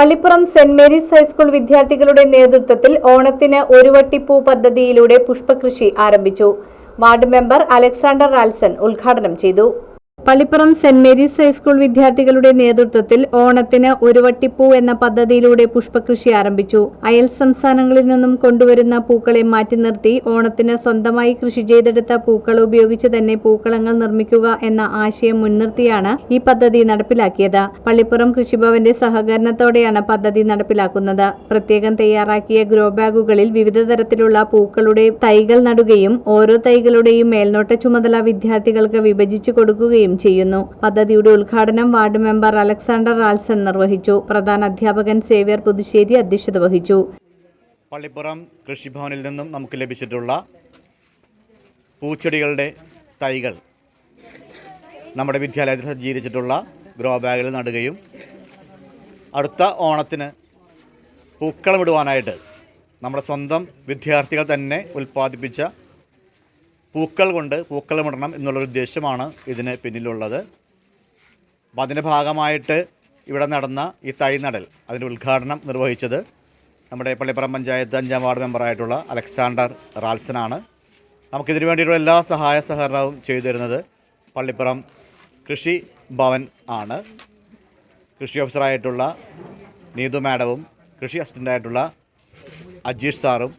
Pallippuram saint Mary's high school വിദ്യാർത്ഥികളുടെ നേതൃത്വത്തിൽ ഓണത്തിന് ഒരു വട്ടിപ്പൂ പദ്ധതിയിലൂടെ പുഷ്പകൃഷി ആരംഭിച്ചു. വാർഡ് മെമ്പർ അലക്സാണ്ടർ റാൽസൺ ഉദ്ഘാടനം ചെയ്തു. പള്ളിപ്പുറം സെന്റ് മേരീസ് ഹൈസ്കൂൾ വിദ്യാർത്ഥികളുടെ നേതൃത്വത്തിൽ ഓണത്തിന് ഒരു വട്ടിപ്പൂ എന്ന പദ്ധതിയിലൂടെ പുഷ്പകൃഷി ആരംഭിച്ചു. അയൽ സംസ്ഥാനങ്ങളിൽ നിന്നും കൊണ്ടുവരുന്ന പൂക്കളെ മാറ്റി നിർത്തി ഓണത്തിന് സ്വന്തമായി കൃഷി ചെയ്തെടുത്ത പൂക്കൾ ഉപയോഗിച്ച് തന്നെ പൂക്കളങ്ങൾ നിർമ്മിക്കുക എന്ന ആശയം മുൻനിർത്തിയാണ് ഈ പദ്ധതി നടപ്പിലാക്കിയത്. പള്ളിപ്പുറം കൃഷിഭവന്റെ സഹകരണത്തോടെയാണ് പദ്ധതി നടപ്പിലാക്കുന്നത്. പ്രത്യേകം തയ്യാറാക്കിയ ഗ്രോ ബാഗുകളിൽ വിവിധ തരത്തിലുള്ള പൂക്കളുടെ തൈകൾ നടുകയും ഓരോ തൈകളുടെയും മേൽനോട്ട ചുമതല വിദ്യാർത്ഥികൾക്ക് വിഭജിച്ചു കൊടുക്കുകയും ചെയ്യുന്നു. പദ്ധതിയുടെ ഉദ്ഘാടനം വാർഡ് മെമ്പർ അലക്സാണ്ടർ റാൽസൺ നിർവഹിച്ചു. പ്രധാന അധ്യാപകൻ സേവ്യർ പുതുശ്ശേരി അധ്യക്ഷത വഹിച്ചു. പള്ളിപ്പുറം കൃഷിഭവനിൽ നിന്നും നമുക്ക് ലഭിച്ചിട്ടുള്ള പൂച്ചെടികളുടെ തൈകൾ നമ്മുടെ വിദ്യാലയത്തിൽ സജ്ജീകരിച്ചിട്ടുള്ള ഗ്രോ ബാഗിൽ നടുകയും അടുത്ത ഓണത്തിന് പൂക്കളം ഇടുവാനായിട്ട് നമ്മുടെ സ്വന്തം വിദ്യാർത്ഥികൾ തന്നെ ഉൽപ്പാദിപ്പിച്ച പൂക്കൾ കൊണ്ട് പൂക്കളമിടണം എന്നുള്ളൊരു ഉദ്ദേശമാണ് ഇതിന് പിന്നിലുള്ളത്. അപ്പം അതിന്റെ ഭാഗമായിട്ട് ഇവിടെ നടന്ന ഈ തൈ നടൽ അതിന്റെ ഉദ്ഘാടനം നിർവഹിച്ചത് നമ്മുടെ പള്ളിപ്പുറം പഞ്ചായത്ത് അഞ്ചാം വാർഡ് മെമ്പറായിട്ടുള്ള അലക്സാണ്ടർ റാൽസനാണ്. നമുക്കിതിനു വേണ്ടിയിട്ടുള്ള എല്ലാ സഹായ സഹകരണവും ചെയ്തു തരുന്നത് പള്ളിപ്പുറം കൃഷി ഭവൻ ആണ്. കൃഷി ഓഫീസറായിട്ടുള്ള നീതു മാഡവും കൃഷി അസിസ്റ്റന്റായിട്ടുള്ള അജീഷ് സാറും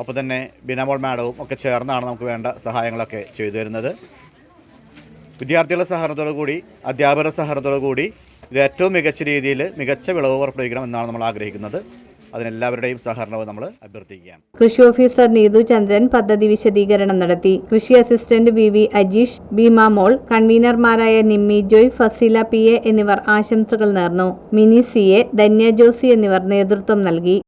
ഒപ്പം തന്നെ ബിനാമോൾ മാഡവും ഒക്കെ ചേർന്നാണ് നമുക്ക് വേണ്ട സഹായങ്ങളൊക്കെ ചെയ്തു തരുന്നത്. വിദ്യാർത്ഥികളുടെ സഹകരണത്തോടു കൂടി അധ്യാപകരുടെ സഹകരണത്തോടു കൂടി ഇത് ഏറ്റവും മികച്ച രീതിയിൽ മികച്ച വിളവ് പുറപ്പെടുവിക്കണം എന്നാണ് നമ്മൾ ആഗ്രഹിക്കുന്നത്. അതിനെല്ലാവരുടെയും സഹകരണവും നമ്മൾ അഭ്യർത്ഥിക്കുകയാണ്. കൃഷി ഓഫീസർ നീതു ചന്ദ്രൻ പദ്ധതി വിശദീകരണം നടത്തി. കൃഷി assistant V V Ajeesh Bheema Mol കൺവീനർമാരായ Nimmi Joy Faseela P A എന്നിവർ ആശംസകൾ നേർന്നു. മിനി സി എ ധന്യ ജോസി എന്നിവർ നേതൃത്വം നൽകി.